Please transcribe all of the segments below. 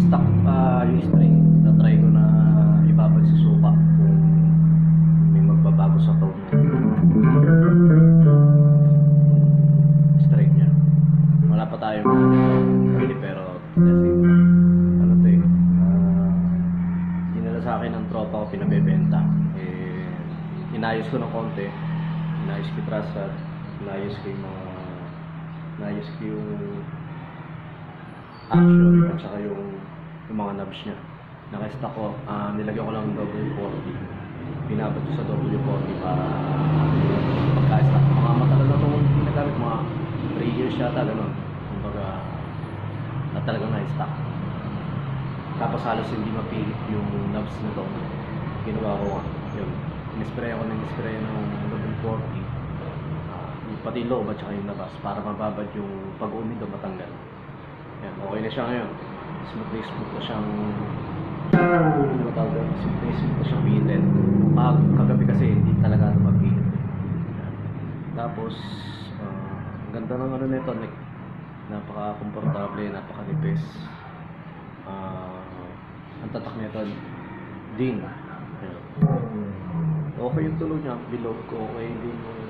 Stock ah yung string. Na-try ko na ibabad sa suka kung may magbabago sa tone. String niya. Wala pa tayo pili pero kasi ano to eh. dinala sa akin ng tropa ko pinabebenta. Eh, inayos ko ng konti. Inayos ko yung trasad. Inayos ko yung mga inayos ko yung action at saka yung, yung mga knobs niya. Naka-stock ko, ah, nilagyan ko lang ng W40. Pinabot ko sa W40 para pagka-stock. Mga matagal na itong ginagamit, mga 3 years yata, gano'n. Kumbaga, na talagang na-stock. Tapos halos hindi mapilit yung knobs na to. Ginawa ko, yun. Inispray ako ng inispray ng W40. Pati loob at saka yung labas para mababad yung pag-umid o matanggal. Yan, okay na siya ngayon. Smooth na smooth na siyang ano ba tawag doon? Smooth na smooth na siyang bitin. Pag kagabi kasi hindi talaga ito mabitin. Yan. Tapos, ah, ang ganda ng ano nito, like, napaka-komportable, napaka-nipis. Ah, ang tatak nito, din. Yan. Okay yung tulo niya, bilog ko, okay din yung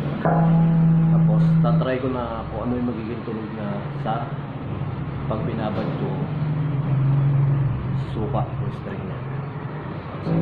Tapos, tatry ko na kung ano yung magiging tunog na sa pag binabad ko suka o string niya. Kasi,